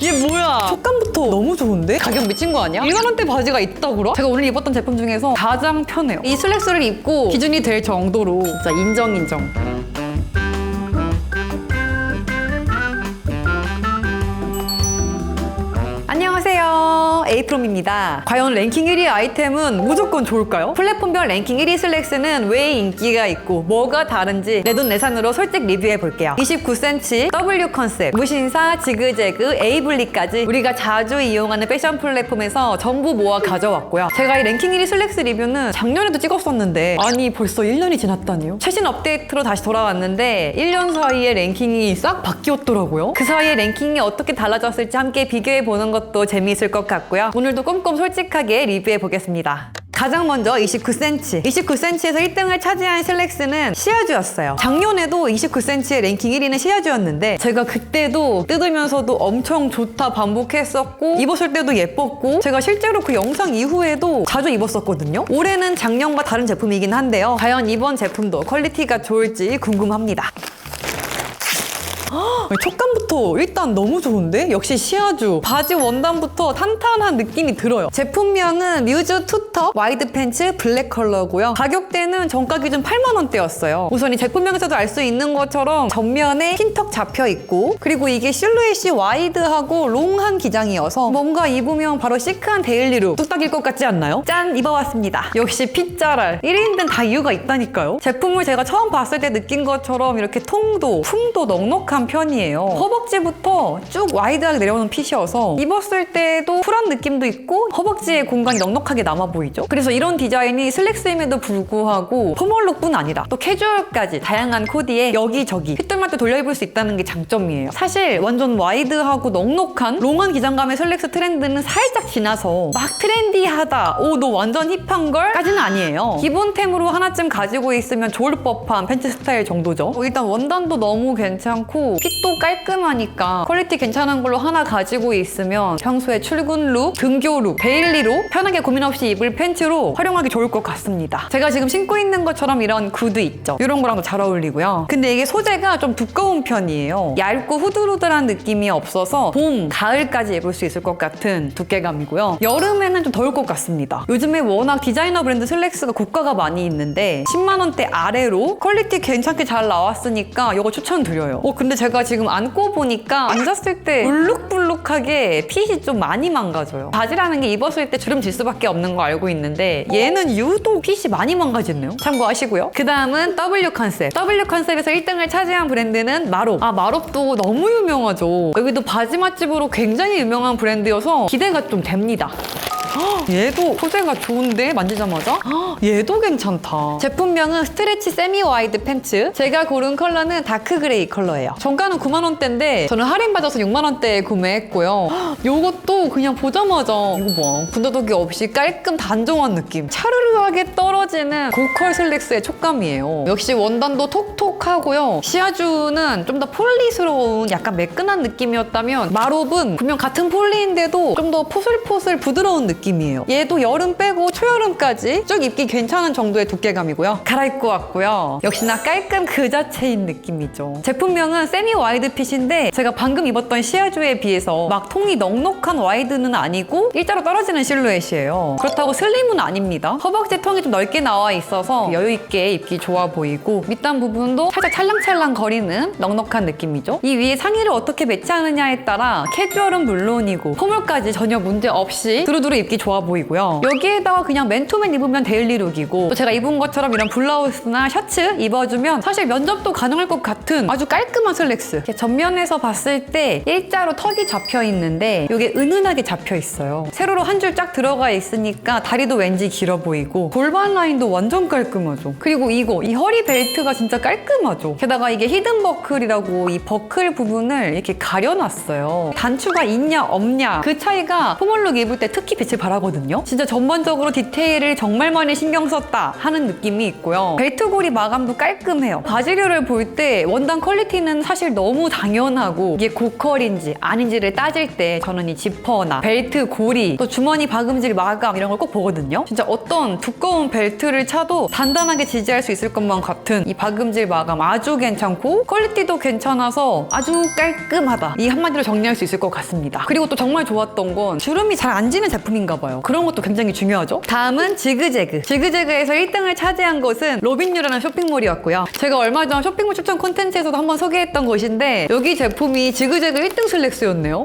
이게 뭐야? 촉감부터 너무 좋은데? 가격 미친 거 아니야? 1만 원대 바지가 있다고라? 제가 오늘 입었던 제품 중에서 가장 편해요. 이 슬랙스를 입고 기준이 될 정도로 진짜 인정 인정. 안녕하세요. 에이프롬입니다. 과연 랭킹 1위 아이템은 무조건 좋을까요? 플랫폼별 랭킹 1위 슬랙스는 왜 인기가 있고 뭐가 다른지 내돈 내산으로 솔직 리뷰해 볼게요. 29cm, W 컨셉, 무신사, 지그재그, 에이블리까지 우리가 자주 이용하는 패션 플랫폼에서 전부 모아 가져왔고요. 제가 이 랭킹 1위 슬랙스 리뷰는 작년에도 찍었었는데 아니 벌써 1년이 지났다니요? 최신 업데이트로 다시 돌아왔는데 1년 사이에 랭킹이 싹 바뀌었더라고요. 그 사이에 랭킹이 어떻게 달라졌을지 함께 비교해 보는 것도 재미있을 것 같고요. 오늘도 꼼꼼 솔직하게 리뷰해 보겠습니다. 가장 먼저 29cm. 29cm에서 1등을 차지한 슬랙스는 시아주였어요. 작년에도 29cm의 랭킹 1위는 시아주였는데 제가 그때도 뜯으면서도 엄청 좋다 반복했었고 입었을 때도 예뻤고 제가 실제로 그 영상 이후에도 자주 입었었거든요. 올해는 작년과 다른 제품이긴 한데요. 과연 이번 제품도 퀄리티가 좋을지 궁금합니다. 촉감부터 일단 너무 좋은데? 역시 시아주. 바지 원단부터 탄탄한 느낌이 들어요. 제품명은 뮤즈 투톱 와이드 팬츠 블랙 컬러고요. 가격대는 정가 기준 8만 원대였어요. 우선 이 제품명에서도 알 수 있는 것처럼 전면에 핀턱 잡혀 있고 그리고 이게 실루엣이 와이드하고 롱한 기장이어서 뭔가 입으면 바로 시크한 데일리룩 뚝딱일 것 같지 않나요? 짠 입어봤습니다. 역시 핏자랄 1인은 다 이유가 있다니까요. 제품을 제가 처음 봤을 때 느낀 것처럼 이렇게 통도 품도 넉넉한 편이에요. 허벅지부터 쭉 와이드하게 내려오는 핏이어서 입었을 때도 쿨한 느낌도 있고 허벅지에 공간이 넉넉하게 남아 보이죠? 그래서 이런 디자인이 슬랙스임에도 불구하고 포멀룩뿐 아니라 또 캐주얼까지 다양한 코디에 여기저기 핏돌맞게 돌려 입을 수 있다는 게 장점이에요. 사실 완전 와이드하고 넉넉한 롱한 기장감의 슬랙스 트렌드는 살짝 지나서 막 트렌디하다, 오 너 완전 힙한 걸 까지는 아니에요. 기본템으로 하나쯤 가지고 있으면 좋을 법한 팬츠 스타일 정도죠. 어, 일단 원단도 너무 괜찮고 핏도 깔끔하니까 퀄리티 괜찮은 걸로 하나 가지고 있으면 평소에 출근 룩, 등교 룩, 데일리 룩 편하게 고민 없이 입을 팬츠로 활용하기 좋을 것 같습니다. 제가 지금 신고 있는 것처럼 이런 구두 있죠. 이런 거랑도 잘 어울리고요. 근데 이게 소재가 좀 두꺼운 편이에요. 얇고 후들후들한 느낌이 없어서 봄, 가을까지 입을 수 있을 것 같은 두께감이고요. 여름에는 좀 더울 것 같습니다. 요즘에 워낙 디자이너 브랜드 슬랙스가 고가가 많이 있는데 10만 원대 아래로 퀄리티 괜찮게 잘 나왔으니까 이거 추천드려요. 어 근데 제가 지금 안고 보니까 앉았을 때 울룩불룩하게 핏이 좀 많이 망가져요. 바지라는 게 입었을 때 주름 질 수밖에 없는 거 알고 있는데 얘는 유독 핏이 많이 망가졌네요. 참고하시고요. 그 다음은 W 컨셉. W 컨셉에서 1등을 차지한 브랜드는 마롭. 아 마롭도 너무 유명하죠. 여기도 바지 맛집으로 굉장히 유명한 브랜드여서 기대가 좀 됩니다. 헉, 얘도 소재가 좋은데 만지자마자? 헉, 얘도 괜찮다. 제품명은 스트레치 세미 와이드 팬츠. 제가 고른 컬러는 다크 그레이 컬러예요. 정가는 9만 원대인데 저는 할인 받아서 6만 원대에 구매했고요. 헉, 요것도 그냥 보자마자 이거 봐. 군더더기 없이 깔끔 단정한 느낌. 차르르하게 떨어지는 고컬 슬랙스의 촉감이에요. 역시 원단도 톡톡하고요. 시아주는 좀 더 폴리스러운 약간 매끈한 느낌이었다면 마롭은 분명 같은 폴리인데도 좀 더 포슬포슬 부드러운 느낌 이에요. 얘도 여름 빼고 초여름까지 쭉 입기 괜찮은 정도의 두께감이고요. 갈아입고 왔고요. 역시나 깔끔 그 자체인 느낌이죠. 제품명은 세미 와이드 핏인데 제가 방금 입었던 시아주에 비해서 막 통이 넉넉한 와이드는 아니고 일자로 떨어지는 실루엣이에요. 그렇다고 슬림은 아닙니다. 허벅지 통이 좀 넓게 나와 있어서 여유 있게 입기 좋아 보이고 밑단 부분도 살짝 찰랑찰랑 거리는 넉넉한 느낌이죠. 이 위에 상의를 어떻게 매치하느냐에 따라 캐주얼은 물론이고 포물까지 전혀 문제 없이 두루두루 입기 좋아 보이고요. 여기에다가 그냥 맨투맨 입으면 데일리룩이고 또 제가 입은 것처럼 이런 블라우스나 셔츠 입어주면 사실 면접도 가능할 것 같은 아주 깔끔한 슬랙스. 전면에서 봤을 때 일자로 턱이 잡혀 있는데 이게 은은하게 잡혀 있어요. 세로로 한 줄 쫙 들어가 있으니까 다리도 왠지 길어 보이고 골반 라인도 완전 깔끔하죠. 그리고 이거 이 허리 벨트가 진짜 깔끔하죠. 게다가 이게 히든 버클이라고 이 버클 부분을 이렇게 가려놨어요. 단추가 있냐 없냐 그 차이가 포멀룩 입을 때 특히 빛을 잘하거든요. 진짜 전반적으로 디테일을 정말 많이 신경 썼다 하는 느낌이 있고요. 벨트고리 마감도 깔끔해요. 바지류를 볼 때 원단 퀄리티는 사실 너무 당연하고 이게 고컬인지 아닌지를 따질 때 저는 이 지퍼나 벨트 고리 또 주머니 박음질 마감 이런 걸 꼭 보거든요. 진짜 어떤 두꺼운 벨트를 차도 단단하게 지지할 수 있을 것만 같은 이 박음질 마감 아주 괜찮고 퀄리티도 괜찮아서 아주 깔끔하다. 이 한마디로 정리할 수 있을 것 같습니다. 그리고 또 정말 좋았던 건 주름이 잘 안 지는 제품인가 봐요. 그런 것도 굉장히 중요하죠. 다음은 지그재그. 지그재그에서 1등을 차지한 곳은 로빈유라는 쇼핑몰이었고요. 제가 얼마 전 쇼핑몰 추천 콘텐츠에서도 한번 소개했던 곳인데 여기 제품이 지그재그 1등 슬랙스였네요.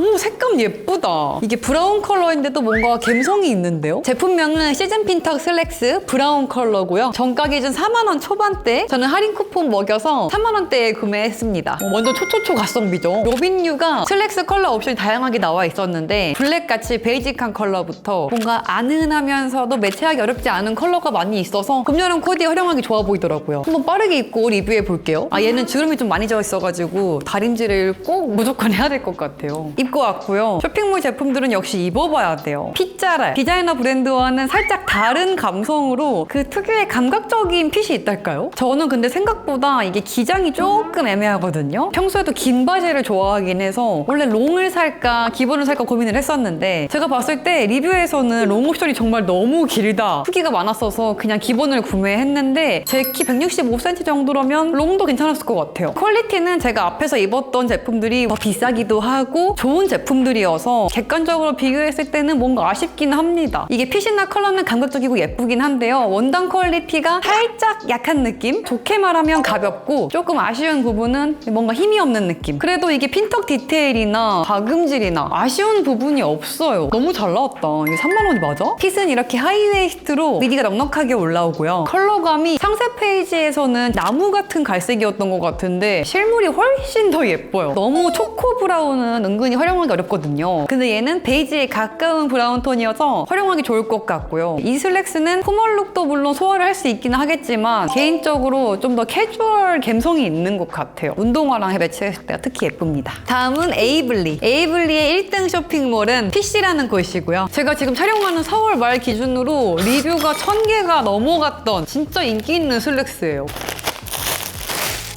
오 색감 예쁘다. 이게 브라운 컬러인데도 뭔가 감성이 있는데요? 제품명은 시즌 핀턱 슬랙스 브라운 컬러고요. 정가 기준 4만원 초반대? 저는 할인 쿠폰 먹여서 3만원대에 구매했습니다. 어, 완전 초초초 가성비죠? 로빈유가 슬랙스 컬러 옵션이 다양하게 나와 있었는데 블랙같이 베이직한 컬러부터 뭔가 아는하면서도 매치하기 어렵지 않은 컬러가 많이 있어서 봄여름 코디에 활용하기 좋아 보이더라고요. 한번 빠르게 입고 리뷰해 볼게요. 아 얘는 주름이 좀 많이 져 있어가지고 다림질을 꼭 무조건 해야 될 것 같아요 입고 왔고요. 쇼핑몰 제품들은 역시 입어봐야 돼요. 핏자랄. 디자이너 브랜드와는 살짝 다른 감성으로 그 특유의 감각적인 핏이 있달까요? 저는 근데 생각보다 이게 기장이 조금 애매하거든요. 평소에도 긴 바지를 좋아하긴 해서 원래 롱을 살까 기본을 살까 고민을 했었는데 제가 봤을 때 리뷰에서는 롱 옵션이 정말 너무 길다. 후기가 많았어서 그냥 기본을 구매했는데 제 키 165cm 정도라면 롱도 괜찮았을 것 같아요. 퀄리티는 제가 앞에서 입었던 제품들이 더 비싸기도 하고 좋은 제품들이어서 객관적으로 비교했을 때는 뭔가 아쉽긴 합니다. 이게 핏이나 컬러는 감각적이고 예쁘긴 한데요. 원단 퀄리티가 살짝 약한 느낌? 좋게 말하면 가볍고 조금 아쉬운 부분은 뭔가 힘이 없는 느낌. 그래도 이게 핀턱 디테일이나 박음질이나 아쉬운 부분이 없어요. 너무 잘 나왔다. 이게 3만 원이 맞아? 핏은 이렇게 하이웨이스트로 미디가 넉넉하게 올라오고요. 컬러감이 상세 페이지에서는 나무 같은 갈색이었던 것 같은데 실물이 훨씬 더 예뻐요. 너무 초코 브라운은 은근히 활용하기 어렵거든요. 근데 얘는 베이지에 가까운 브라운 톤이어서 활용하기 좋을 것 같고요. 이 슬랙스는 포멀 룩도 물론 소화를 할 수 있기는 하겠지만 개인적으로 좀 더 캐주얼 감성이 있는 것 같아요. 운동화랑 매치했을 때가 특히 예쁩니다. 다음은 에이블리. 에이블리의 1등 쇼핑몰은 PC라는 곳이고요. 제가 지금 촬영하는 4월 말 기준으로 리뷰가 1000개가 넘어갔던 진짜 인기 있는 슬랙스예요.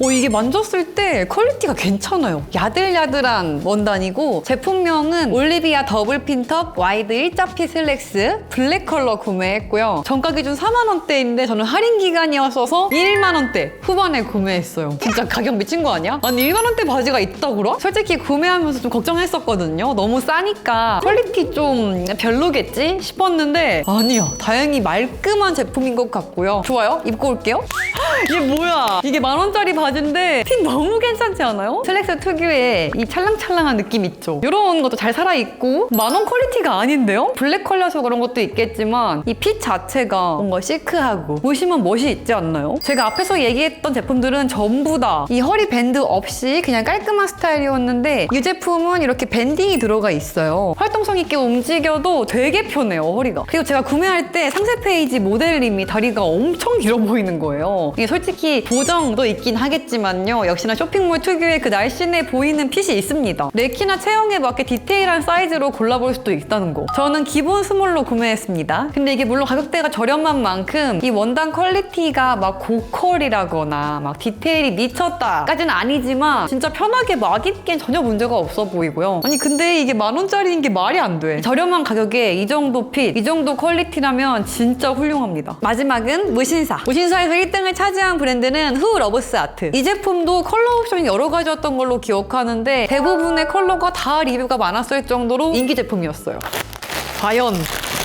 오, 이게 만졌을 때 퀄리티가 괜찮아요. 야들야들한 원단이고 제품명은 올리비아 더블 핀턱 와이드 일자피 슬랙스 블랙 컬러 구매했고요. 정가 기준 4만 원대인데 저는 할인 기간이었어서 1만 원대 후반에 구매했어요. 진짜 가격 미친 거 아니야? 아니 1만 원대 바지가 있다고라? 솔직히 구매하면서 좀 걱정했었거든요. 너무 싸니까 퀄리티 좀 별로겠지 싶었는데 아니야. 다행히 말끔한 제품인 것 같고요. 좋아요. 입고 올게요. 이게 뭐야? 이게 만 원짜리 바지 인데 핏 너무 괜찮지 않아요? 슬랙스 특유의 이 찰랑찰랑한 느낌 있죠? 이런 것도 잘 살아있고 만원 퀄리티가 아닌데요? 블랙 컬러여서 그런 것도 있겠지만 이 핏 자체가 뭔가 시크하고 보시면 멋이 있지 않나요? 제가 앞에서 얘기했던 제품들은 전부 다 이 허리 밴드 없이 그냥 깔끔한 스타일이었는데 이 제품은 이렇게 밴딩이 들어가 있어요. 활동성 있게 움직여도 되게 편해요, 허리가. 그리고 제가 구매할 때 상세 페이지 모델님이 다리가 엄청 길어 보이는 거예요. 이게 솔직히 보정도 있긴 하겠 지만요. 역시나 쇼핑몰 특유의 그 날씬해 보이는 핏이 있습니다. 내 키나 체형에 맞게 디테일한 사이즈로 골라볼 수도 있다는 거. 저는 기본 스몰로 구매했습니다. 근데 이게 물론 가격대가 저렴한 만큼 이 원단 퀄리티가 막 고컬이라거나 막 디테일이 미쳤다까지는 아니지만 진짜 편하게 막 입기엔 전혀 문제가 없어 보이고요. 아니 근데 이게 만 원짜리인 게 말이 안 돼. 저렴한 가격에 이 정도 핏, 이 정도 퀄리티라면 진짜 훌륭합니다. 마지막은 무신사. 무신사에서 1등을 차지한 브랜드는 후 러브스 아트. 이 제품도 컬러 옵션이 여러 가지였던 걸로 기억하는데 대부분의 컬러가 다 리뷰가 많았을 정도로 인기 제품이었어요. 과연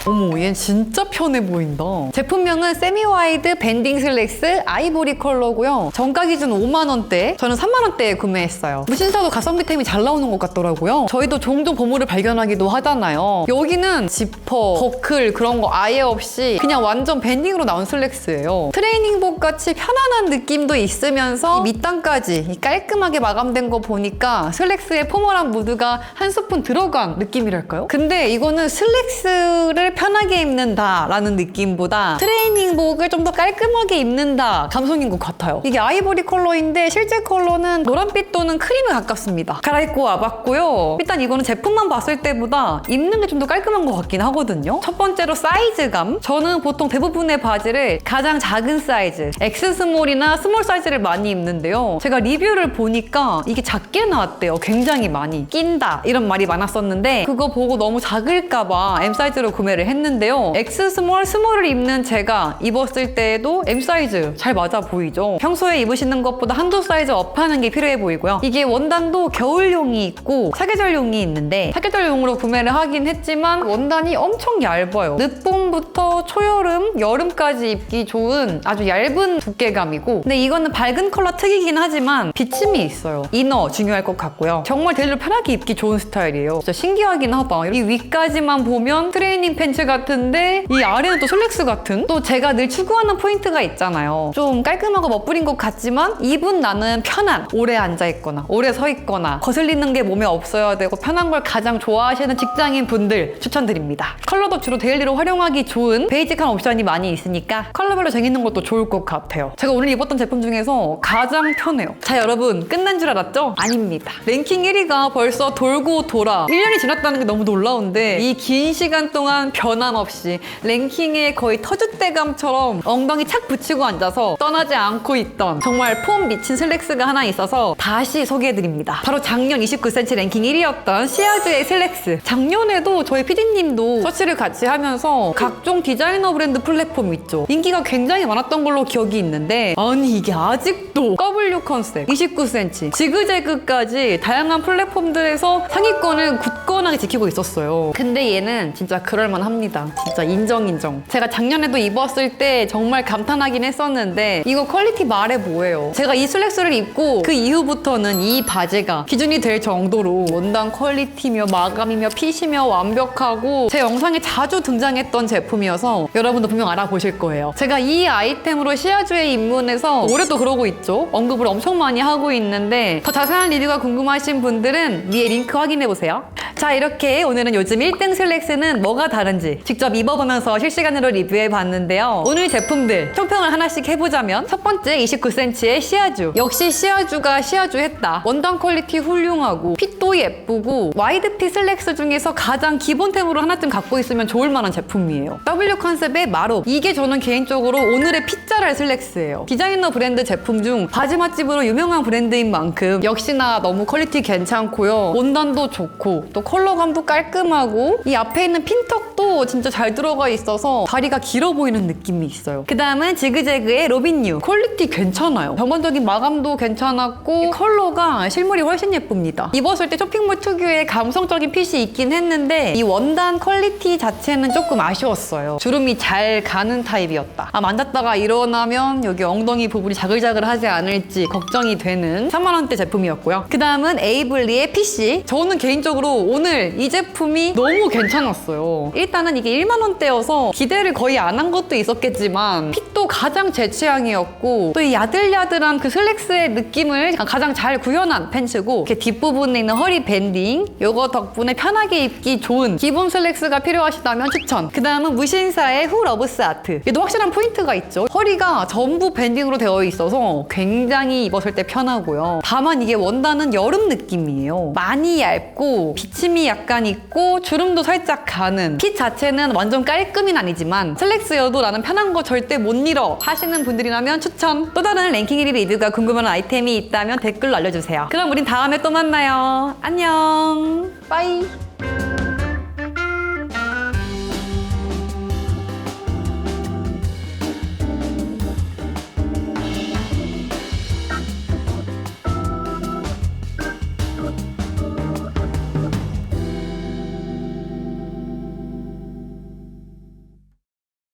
어머, 얘 진짜 편해 보인다. 제품명은 세미와이드 밴딩 슬랙스 아이보리 컬러고요. 정가 기준 5만 원대, 저는 3만 원대에 구매했어요. 무신사도 가성비템이 잘 나오는 것 같더라고요. 저희도 종종 보물을 발견하기도 하잖아요. 여기는 지퍼, 버클 그런 거 아예 없이 그냥 완전 밴딩으로 나온 슬랙스예요. 트레이닝복 같이 편안한 느낌도 있으면서 이 밑단까지 이 깔끔하게 마감된 거 보니까 슬랙스의 포멀한 무드가 한 스푼 들어간 느낌이랄까요? 근데 이거는 슬랙스를 팬츠를 편하게 입는다라는 느낌보다 트레이닝복을 좀 더 깔끔하게 입는다 감성인 것 같아요. 이게 아이보리 컬러인데 실제 컬러는 노란빛 또는 크림에 가깝습니다. 갈아입고 와봤고요. 일단 이거는 제품만 봤을 때보다 입는 게 좀 더 깔끔한 것 같긴 하거든요. 첫 번째로 사이즈감. 저는 보통 대부분의 바지를 가장 작은 사이즈, X 스몰이나 스몰 사이즈를 많이 입는데요. 제가 리뷰를 보니까 이게 작게 나왔대요. 굉장히 많이. 낀다. 이런 말이 많았었는데 그거 보고 너무 작을까봐 M 사이즈로 구매를 했는데요. X 스몰, 스몰을 입는 제가 입었을 때에도 M 사이즈 잘 맞아 보이죠? 평소에 입으시는 것보다 한두 사이즈 업하는 게 필요해 보이고요. 이게 원단도 겨울용이 있고 사계절용이 있는데 사계절용으로 구매를 하긴 했지만 원단이 엄청 얇아요. 늦봄부터 초여름, 여름까지 입기 좋은 아주 얇은 두께감이고 근데 이거는 밝은 컬러 특이긴 하지만 비침이 있어요. 이너 중요할 것 같고요. 정말 데일리로 편하게 입기 좋은 스타일이에요. 진짜 신기하긴 하다. 이 위까지만 보면 트레이닝 팬츠 같은데 이 아래는 또 슬랙스 같은 또 제가 늘 추구하는 포인트가 있잖아요. 좀 깔끔하고 멋부린 것 같지만 입은 나는 편한 오래 앉아 있거나 오래 서 있거나 거슬리는 게 몸에 없어야 되고 편한 걸 가장 좋아하시는 직장인 분들 추천드립니다. 컬러도 주로 데일리로 활용하기 좋은 베이직한 옵션이 많이 있으니까 컬러별로 정해놓는 것도 좋을 것 같아요. 제가 오늘 입었던 제품 중에서 가장 편해요. 자 여러분 끝난 줄 알았죠? 아닙니다. 랭킹 1위가 벌써 돌고 돌아 1년이 지났다는 게 너무 놀라운데 이 긴 시간 동안 변함없이 랭킹에 거의 터줏대감처럼 엉덩이 착 붙이고 앉아서 떠나지 않고 있던 정말 폼 미친 슬랙스가 하나 있어서 다시 소개해드립니다. 바로 작년 29cm 랭킹 1위였던 시아즈의 슬랙스. 작년에도 저희 PD님도 서치를 같이 하면서 각종 디자이너 브랜드 플랫폼 있죠. 인기가 굉장히 많았던 걸로 기억이 있는데 아니 이게 아직도 W 컨셉 29cm 지그재그까지 다양한 플랫폼들에서 상위권을 굳건하게 지키고 있었어요. 근데 얘는 진짜 그럴만 합니다. 진짜 인정 인정. 제가 작년에도 입었을 때 정말 감탄하긴 했었는데 이거 퀄리티 말해 뭐예요. 제가 이 슬랙스를 입고 그 이후부터는 이 바지가 기준이 될 정도로 원단 퀄리티며 마감이며 핏이며 완벽하고 제 영상에 자주 등장했던 제품이어서 여러분도 분명 알아보실 거예요. 제가 이 아이템으로 시아주에 입문해서 올해도 그러고 있죠. 언급을 엄청 많이 하고 있는데 더 자세한 리뷰가 궁금하신 분들은 위에 링크 확인해 보세요. 자 이렇게 오늘은 요즘 1등 슬랙스는 뭐가 다른지 직접 입어보면서 실시간으로 리뷰해 봤는데요. 오늘 제품들 총평을 하나씩 해보자면 첫 번째 29cm의 시아주. 역시 시아주가 시아주 했다. 원단 퀄리티 훌륭하고 핏도 예쁘고 와이드 핏 슬랙스 중에서 가장 기본템으로 하나쯤 갖고 있으면 좋을 만한 제품이에요. W 컨셉의 마롭. 이게 저는 개인적으로 오늘의 핏자랄 슬랙스예요. 디자이너 브랜드 제품 중 바지 맛집으로 유명한 브랜드인 만큼 역시나 너무 퀄리티 괜찮고요. 원단도 좋고 또 컬러감도 깔끔하고 이 앞에 있는 핀턱 도 진짜 잘 들어가 있어서 다리가 길어 보이는 느낌이 있어요. 그 다음은 지그재그의 로빈유. 퀄리티 괜찮아요. 전반적인 마감도 괜찮았고 이 컬러가 실물이 훨씬 예쁩니다. 입었을 때 쇼핑몰 특유의 감성적인 핏이 있긴 했는데 이 원단 퀄리티 자체는 조금 아쉬웠어요. 주름이 잘 가는 타입이었다. 아 만졌다가 일어나면 여기 엉덩이 부분이 자글자글하지 않을지 걱정이 되는 3만 원대 제품이었고요. 그 다음은 에이블리의 핏이 저는 개인적으로 오늘 이 제품이 너무 괜찮았어요. 일단은 이게 1만 원대여서 기대를 거의 안 한 것도 있었겠지만 핏도 가장 제 취향이었고 또 이 야들야들한 그 슬랙스의 느낌을 가장 잘 구현한 팬츠고 이렇게 뒷부분에 있는 허리 밴딩 요거 덕분에 편하게 입기 좋은 기본 슬랙스가 필요하시다면 추천. 그 다음은 무신사의 후 러브스 아트. 얘도 확실한 포인트가 있죠. 허리가 전부 밴딩으로 되어 있어서 굉장히 입었을 때 편하고요. 다만 이게 원단은 여름 느낌이에요. 많이 얇고 비침이 약간 있고 주름도 살짝 가는 핏 자체는 완전 깔끔은 아니지만 슬랙스여도 나는 편한 거 절대 못 잃어 하시는 분들이라면 추천. 또 다른 랭킹 1위 리뷰가 궁금한 아이템이 있다면 댓글로 알려주세요. 그럼 우린 다음에 또 만나요. 안녕. 빠이.